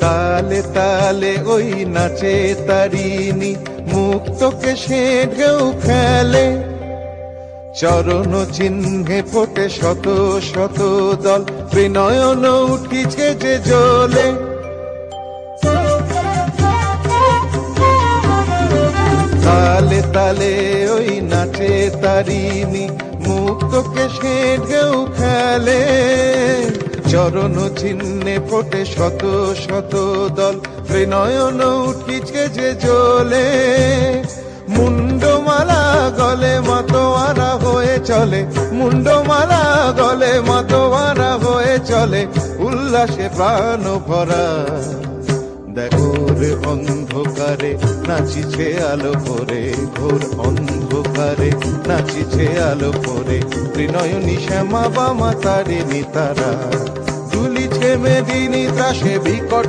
তালে তালে ওই নাচে তারিনি মুক্তকে সে ঢেউ খেলে চরণ চিহ্নে ফোটে শত শত দল, বিনয়ন উঠিছে যে জলে। তালে তালে ওই নাচে তারিনি মুক্তকে সে ঢেউ খেলে চরণ চিহ্নে ফোটে শত শত দল। বিনয়ন উঠিছে যে জ্বলে মুন্ডমালা গলে মাতোয়ারা হয়ে চলে। মুন্ডমালা গলে মাতোয়ারা হয়ে চলে, উল্লাসে প্রাণ ভরা। দেখো রে অন্ধকারে, নাচিছে আলো পরে ঘোর অন্ধকারে, নাচিছে আলো পরে ত্রিনয়নী শ্যামা বামা তারিণী তারা। মেদিনী ত্রাসে বিকট